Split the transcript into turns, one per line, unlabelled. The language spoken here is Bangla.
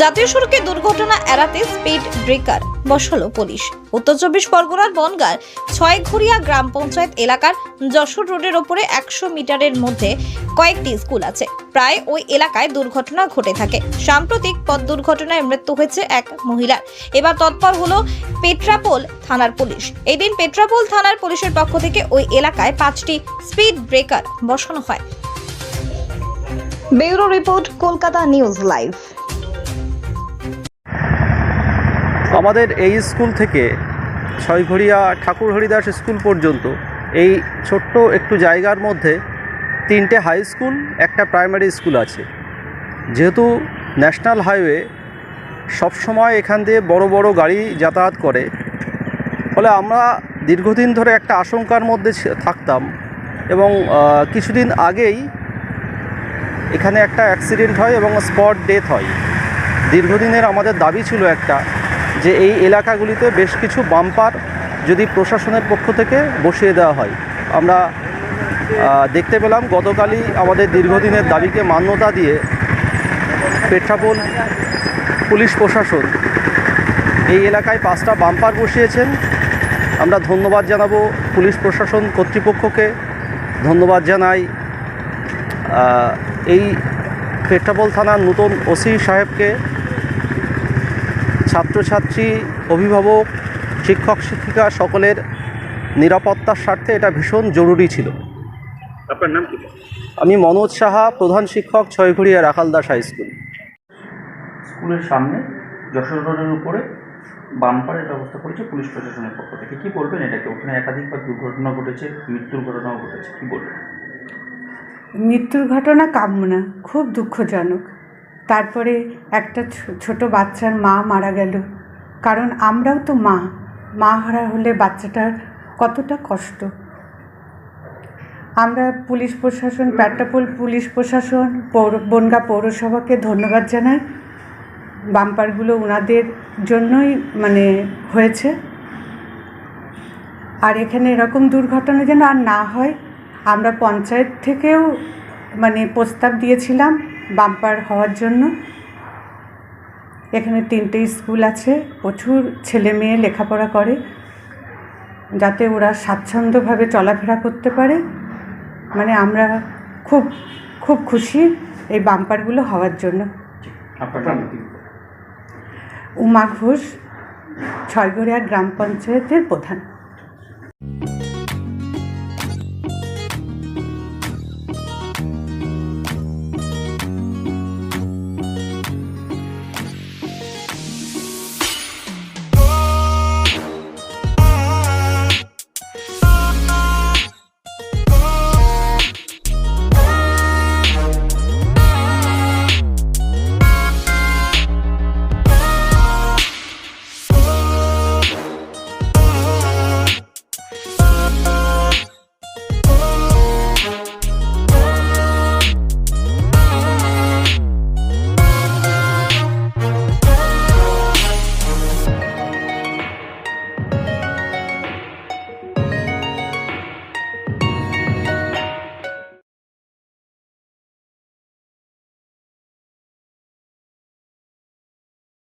জাতীয় সড়কে দুর্ঘটনা এড়াতে স্পিড ব্রেকার, বসালো পুলিশ। উত্তর চব্বিশ পরগনার বনগার ছয়ঘরিয়া গ্রাম পঞ্চায়েত এলাকার যশোর রোডের ওপরে একশো মিটারের মধ্যে কয়েকটি স্কুল আছে। প্রায় ওই এলাকায় দুর্ঘটনা ঘটে থাকে। সাম্প্রতিক পথ দুর্ঘটনায় মৃত্যু হয়েছে এক মহিলার। এবার তৎপর হলো পেট্রাপোল থানার পুলিশ। এদিন পেট্রাপোল থানার পুলিশের পক্ষ থেকে ওই এলাকায় পাঁচটি স্পিড ব্রেকার বসানো হয়। Bureau report, Kolkata news live.
আমাদের এই স্কুল থেকে ছয়ঘড়িয়া ঠাকুর হরিদাস স্কুল পর্যন্ত এই ছোট্ট একটু জায়গার মধ্যে তিনটে হাই স্কুল, একটা প্রাইমারি স্কুল আছে। যেহেতু ন্যাশনাল হাইওয়ে সবসময় এখান দিয়ে বড় বড় গাড়ি যাতায়াত করে, ফলে আমরা দীর্ঘদিন ধরে একটা আশঙ্কার মধ্যে থাকতাম এবং কিছুদিন আগেই এখানে একটা অ্যাক্সিডেন্ট হয় এবং স্পট ডেথ হয়। দীর্ঘদিনের আমাদের দাবি ছিল একটা যে এই এলাকাগুলিতে বেশ কিছু বাম্পার যদি প্রশাসনের পক্ষ থেকে বসিয়ে দেওয়া হয়। আমরা দেখতে পেলাম গতকালই আমাদের দীর্ঘদিনের দাবিকে মান্যতা দিয়ে পেট্রাপোল পুলিশ প্রশাসন এই এলাকায় পাঁচটা বাম্পার বসিয়েছেন। আমরা ধন্যবাদ জানাব পুলিশ প্রশাসন কর্তৃপক্ষকে। ধন্যবাদ জানাই এই পেট্রাপোল থানার নতুন ওসি সাহেবকে। ছাত্রছাত্রী অভিভাবক শিক্ষক শিক্ষিকা সকলের নিরাপত্তার স্বার্থে এটা ভীষণ জরুরি ছিল।
আপনার নাম কি?
আমি মনোজ সাহা প্রধান শিক্ষক ছয়ঘড়িয়া রাখালদাস হাই স্কুল।
স্কুলের সামনে যশোর রোডের উপরে বাম্পারের ব্যবস্থা করেছে পুলিশ প্রশাসনের পক্ষ থেকে। কি বলবেন এটাকে? ওখানে একাধিকবার দুর্ঘটনা ঘটেছে মৃত্যুর ঘটনাও ঘটেছে কি বলবেন?
মৃত্যুর ঘটনা কাম্য না খুব দুঃখজনক। তারপরে একটা ছোট বাচ্চার মা মারা গেল। কারণ আমরাও তো মা। মা হারা হলে বাচ্চাটার কতটা কষ্ট। আমরা পুলিশ প্রশাসন প্যাটাপোল পুলিশ প্রশাসন, পৌর, বনগা পৌরসভাকে ধন্যবাদ জানাই। বাম্পারগুলো ওনাদের জন্যই মানে হয়েছে। আর এখানে এরকম দুর্ঘটনা যেন আর না হয়, আমরা পঞ্চায়েত থেকেও মানে প্রস্তাব দিয়েছিলাম। বাম্পার হওয়ার জন্য। এখানে তিনটে স্কুল আছে প্রচুর ছেলে মেয়ে লেখাপড়া করে যাতে ওরা স্বাচ্ছন্দ্যভাবে চলাফেরা করতে পারে। মানে আমরা খুব খুব খুশি এই বাম্পারগুলো হওয়ার জন্য। উমা ঘোষ ছয়গড়িয়া গ্রাম পঞ্চায়েতের প্রধান।